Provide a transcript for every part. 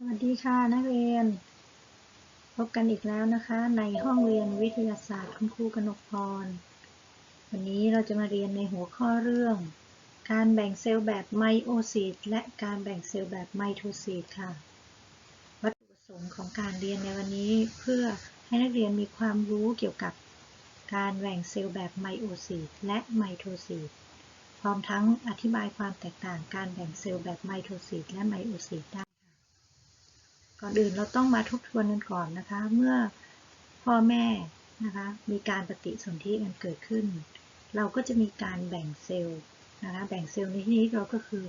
สวัสดีค่ะนักเรียน พบกันอีกแล้วนะคะ ในห้องเรียนวิทยาศาสตร์คุณครูกนกพร วันนี้เราจะมาเรียนในหัวข้อเรื่อง การแบ่งเซลล์แบบไมโอซิสและการแบ่งเซลล์แบบไมโทซิสค่ะ วัตถุประสงค์ของการเรียนในวันนี้เพื่อให้นักเรียนมีความรู้เกี่ยวกับการแบ่งเซลล์แบบไมโอซิสและไมโทซิสพร้อมทั้งอธิบายความแตกต่างการแบ่งเซลล์แบบไมโทซิสและไมโอซิสได้ ก่อนอื่นเราต้องมาทบทวนกันก่อนนะคะ เมื่อพ่อแม่นะคะมีการปฏิสนธิกันเกิดขึ้น เราก็จะมีการแบ่งเซลล์นะคะแบ่งเซลล์ในที่นี้เราก็คือ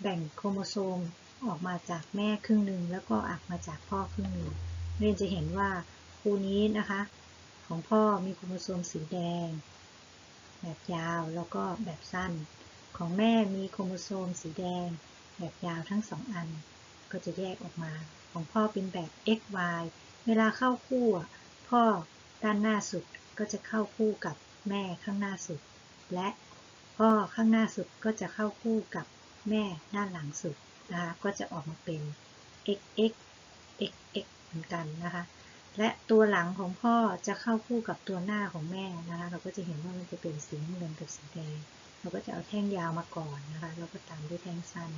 แบ่งโครโมโซมออกมาจากแม่ครึ่งหนึ่งแล้วก็ออกมาจากพ่อครึ่งหนึ่งเรียนจะเห็นว่าคู่นี้นะคะ ของพ่อมีโครโมโซมสีแดง แบบยาวแล้วก็แบบสั้น ของแม่มีโครโมโซมสีแดง แบบยาวทั้งสองอัน ก็จะแยกออกมา ของพ่อเป็นแบบ x y เวลาเข้าคู่พ่อด้านหน้าสุดก็จะเข้าคู่กับแม่ข้างหน้าสุด และพ่อข้างหน้าสุดก็จะเข้าคู่กับแม่ด้านหลังสุดนะคะก็จะออกมาเป็น x x x x เหมือนกันนะคะ และตัวหลังของพ่อจะเข้าคู่กับตัวหน้าของแม่นะคะ เราก็จะเห็นว่ามันจะเป็นสีเงินกับสีแดง เราก็จะเอาแท่งยาวมาก่อนนะคะ แล้วก็ตามด้วยแท่งสั้น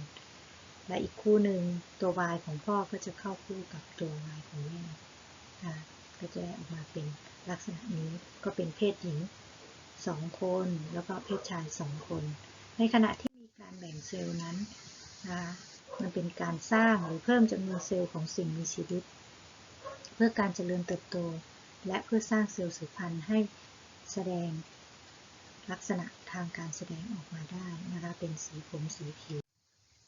และอีกคู่หนึ่งตัว y ของพ่อก็จะเข้าคู่กับตัว y ของแม่อ่าก็จะได้ออกมาเป็นลักษณะนี้ก็เป็นเพศหญิง 2 คน แล้วก็เพศชาย 2 คน ในขณะที่มีการแบ่งเซลล์นั้นนะมันเป็นการสร้างหรือเพิ่มจำนวนเซลล์ของสิ่งมีชีวิต เพื่อการเจริญเติบโต และเพื่อสร้างเซลล์สืบพันธุ์ให้แสดงลักษณะทางการแสดงออกมาได้นะคะเป็นสีผมสีผิว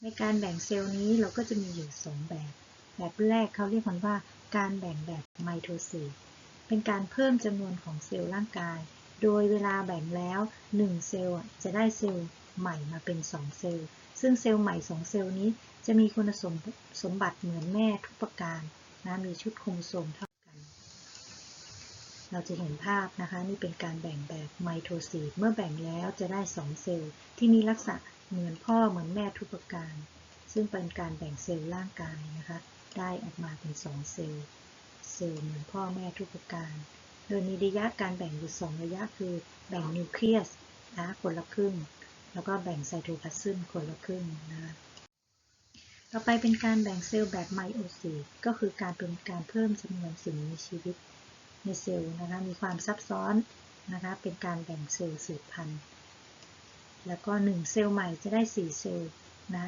ในการแบ่งเซลล์นี้เราก็จะมีอยู่ 2 แบบ แบบแรกเขาเรียกกันว่าการแบ่งแบบไมโทซิสเป็นการเพิ่มจำนวนของเซลล์ร่างกาย โดยเวลาแบ่งแล้ว 1 เซลล์จะได้เซลล์ใหม่มาเป็น 2 เซลล์ ซึ่งเซลล์ใหม่ 2 เซลล์นี้จะมีคุณสมสมบัติเหมือนแม่ทุกประการนะมีชุดโครโมโซมเท่ากัน เราจะเห็นภาพนะคะ นี่เป็นการแบ่งแบบไมโทซิสเมื่อแบ่งแล้วจะได้ 2 เซลล์ที่มีลักษณะ เหมือนพ่อเหมือนแม่ทุกประการ ซึ่งเป็นการแบ่งเซลล์ร่างกายนะคะ ได้ออกมาเป็น2เซลล์ เซลล์เหมือนพ่อแม่ทุกประการ โดยมีระยะการแบ่งอยู่2ระยะคือแบ่งนิวเคลียสนะคนละครึ่ง แล้วก็แบ่งไซโทพลาซึมคนละครึ่งนะคะต่อไปเป็นการแบ่งเซลล์แบบไมโอซิสก็คือการเป็นการเพิ่มจำนวนสิ่งมีชีวิตในเซลล์นะคะ มีความซับซ้อนนะคะ เป็นการแบ่งเซลล์สืบพันธุ์ แล้วก็ 1 เซลล์ใหม่จะได้ 4 เซลล์นะ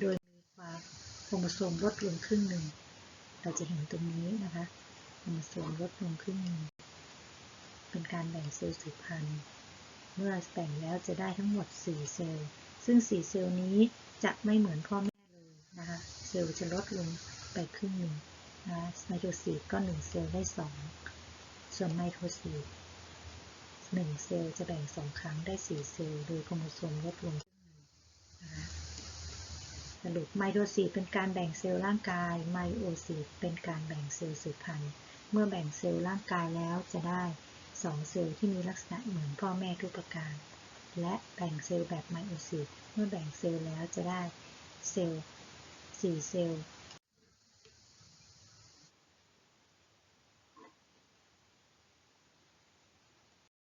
โดยมีความโครโมโซมลดลงครึ่งหนึ่ง เราจะเห็นตรงนี้นะคะ โครโมโซมลดลงครึ่งหนึ่ง เป็นการแบ่งเซลล์สืบพันธุ์ เมื่อแบ่งแล้วจะได้ทั้งหมด 4 เซลล์ ซึ่ง 4 เซลล์นี้จะไม่เหมือนพ่อแม่เลยนะคะ เซลล์จะลดลงไปครึ่งหนึ่งนะไมโทซิสก็ 1 เซลล์ได้ 2 ส่วนไมโทซิส 1 เซลล์จะแบ่ง 2 ครั้งได้ 4 เซลล์ โดยโครโมโซมลดลงนะคะสรุปไมโทซิสเป็นการแบ่งเซลล์ร่างกาย ไมโอซิสเป็นการแบ่งเซลล์สืบพันธุ์ เมื่อแบ่งเซลล์ร่างกายแล้วจะได้2เซลล์ที่มีลักษณะเหมือนพ่อแม่ทุกประการ และแบ่งเซลล์แบบไมโอซิส เมื่อแบ่งเซลล์แล้วจะได้เซลล์4เซลล์